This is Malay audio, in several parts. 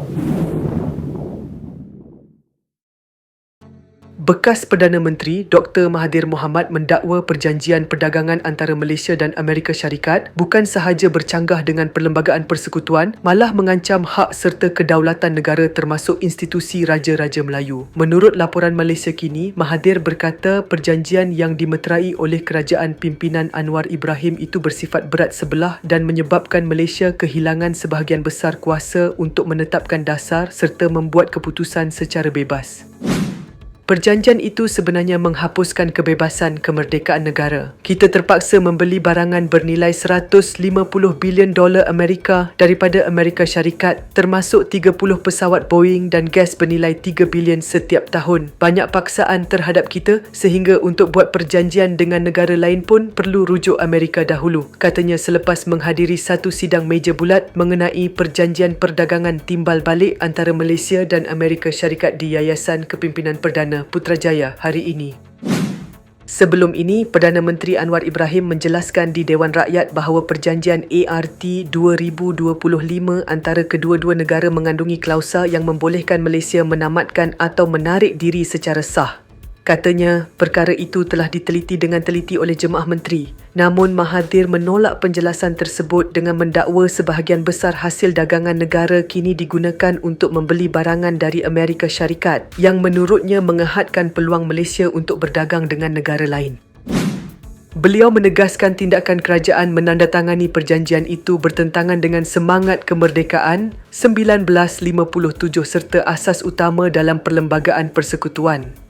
ハハハハ! Bekas Perdana Menteri Dr. Mahathir Mohamad mendakwa perjanjian perdagangan antara Malaysia dan Amerika Syarikat bukan sahaja bercanggah dengan Perlembagaan Persekutuan, malah mengancam hak serta kedaulatan negara termasuk institusi Raja-Raja Melayu. Menurut laporan Malaysia kini, Mahathir berkata perjanjian yang dimeterai oleh kerajaan pimpinan Anwar Ibrahim itu bersifat berat sebelah dan menyebabkan Malaysia kehilangan sebahagian besar kuasa untuk menetapkan dasar serta membuat keputusan secara bebas. Perjanjian itu sebenarnya menghapuskan kebebasan kemerdekaan negara. Kita terpaksa membeli barangan bernilai 150 bilion dolar Amerika daripada Amerika Syarikat termasuk 30 pesawat Boeing dan gas bernilai 3 bilion setiap tahun. Banyak paksaan terhadap kita sehingga untuk buat perjanjian dengan negara lain pun perlu rujuk Amerika dahulu. Katanya selepas menghadiri satu sidang meja bulat mengenai perjanjian perdagangan timbal balik antara Malaysia dan Amerika Syarikat di Yayasan Kepimpinan Perdana Putrajaya hari ini. Sebelum ini, Perdana Menteri Anwar Ibrahim menjelaskan di Dewan Rakyat bahawa perjanjian ART 2025 antara kedua-dua negara mengandungi klausa yang membolehkan Malaysia menamatkan atau menarik diri secara sah. Katanya, perkara itu telah diteliti dengan teliti oleh Jemaah Menteri. Namun Mahathir menolak penjelasan tersebut dengan mendakwa sebahagian besar hasil dagangan negara kini digunakan untuk membeli barangan dari Amerika Syarikat yang menurutnya mengehadkan peluang Malaysia untuk berdagang dengan negara lain. Beliau menegaskan tindakan kerajaan menandatangani perjanjian itu bertentangan dengan semangat kemerdekaan 1957 serta asas utama dalam Perlembagaan Persekutuan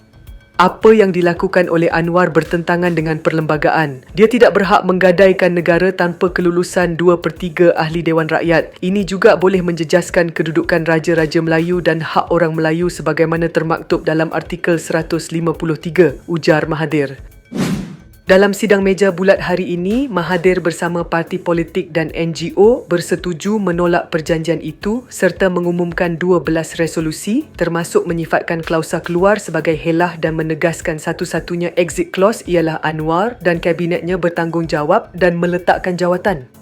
apa yang dilakukan oleh Anwar bertentangan dengan perlembagaan. Dia tidak berhak menggadaikan negara tanpa kelulusan 2 per 3 ahli Dewan Rakyat. Ini juga boleh menjejaskan kedudukan Raja-Raja Melayu dan hak orang Melayu sebagaimana termaktub dalam artikel 153, ujar Mahathir. Dalam sidang meja bulat hari ini, Mahathir bersama parti politik dan NGO bersetuju menolak perjanjian itu serta mengumumkan 12 resolusi termasuk menyifatkan klausa keluar sebagai helah dan menegaskan satu-satunya exit clause ialah Anwar dan kabinetnya bertanggungjawab dan meletakkan jawatan.